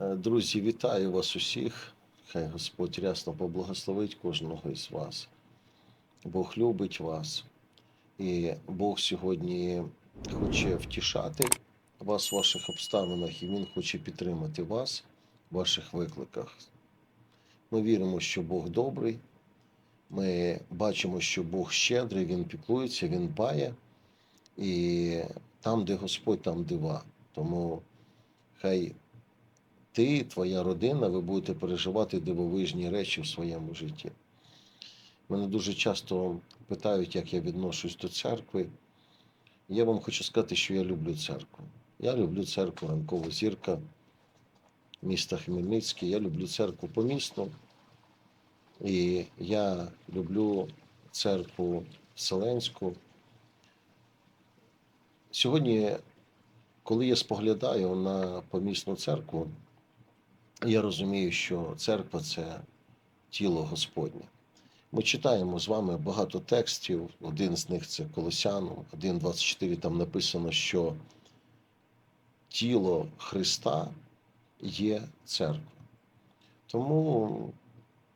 Друзі, вітаю вас усіх. Хай Господь рясно поблагословить кожного із вас. Бог любить вас, і Бог сьогодні хоче втішати вас в ваших обставинах, і Він хоче підтримати вас в ваших викликах. Ми віримо, що Бог добрий. Ми бачимо, що Бог щедрий, Він піклується, Він дбає. І там, де Господь, там дива. Тому хай ти, твоя родина, ви будете переживати дивовижні речі в своєму житті. Мене дуже часто питають, як я відношусь до церкви. Я вам хочу сказати, що я люблю церкву. Я люблю церкву Ранкова зірка міста Хмельницький. Я люблю церкву помісну. І я люблю церкву Вселенську. Сьогодні, коли я споглядаю на помісну церкву, я розумію, що церква це тіло Господнє. Ми читаємо з вами багато текстів. Один з них це Колосяну, 1.24, там написано, що тіло Христа є церква. Тому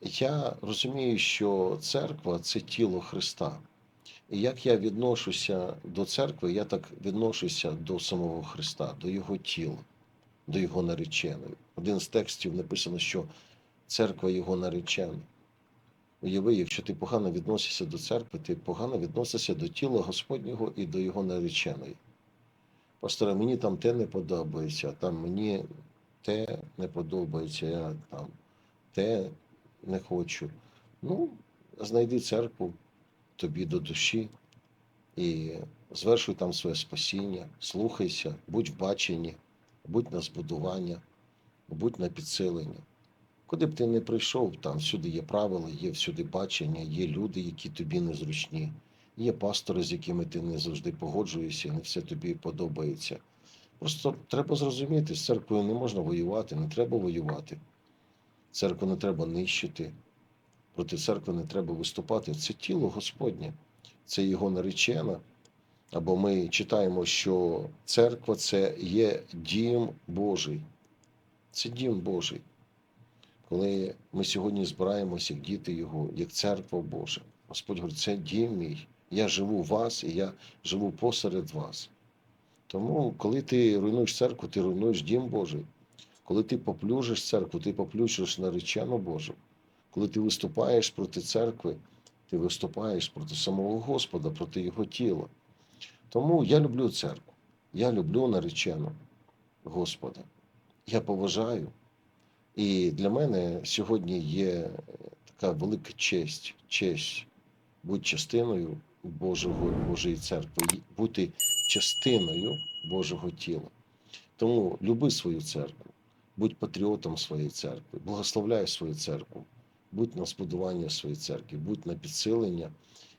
я розумію, що церква це тіло Христа. І як я відношуся до церкви, я так відношуся до самого Христа, до Його тіла, до Його нареченої. Один з текстів написано, що церква Його наречена. Уяви, якщо ти погано відносишся до церкви, ти погано відносишся до тіла Господнього і до Його нареченої. Пасторе, мені там те не подобається, там мені те не подобається, я там те не хочу. Ну, знайди церкву тобі до душі і звершуй там своє спасіння, слухайся, будь в баченні, будь на збудування, будь на підсилення. Куди б ти не прийшов, там всюди є правила, є всюди бачення, є люди, які тобі незручні, є пастори, з якими ти не завжди погоджуєшся, не все тобі подобається. Просто треба зрозуміти, з церквою не можна воювати, не треба воювати. Церкву не треба нищити, проти церкви не треба виступати. Це тіло Господнє, це його наречена. Або ми читаємо, що церква це є дім Божий. Це дім Божий. Коли ми сьогодні збираємося, як діти Його, як церква Божа, Господь говорить, це дім мій. Я живу в вас і я живу посеред вас. Тому, коли ти руйнуєш церкву, ти руйнуєш дім Божий. Коли ти поплюжиш церкву, ти поплюжиш наречену Божу. Коли ти виступаєш проти церкви, ти виступаєш проти самого Господа, проти Його тіла. Тому я люблю церкву. Я люблю наречену Господа. Я поважаю. І для мене сьогодні є така велика честь, честь бути частиною Божого, Божої церкви, бути частиною Божого тіла. Тому люби свою церкву, будь патріотом своєї церкви, благословляй свою церкву, будь на збудування своєї церкви, будь на підсилення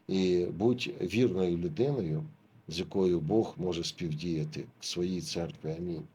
і будь вірною людиною, з якою Бог може співдіяти в своїй церкві. Амінь.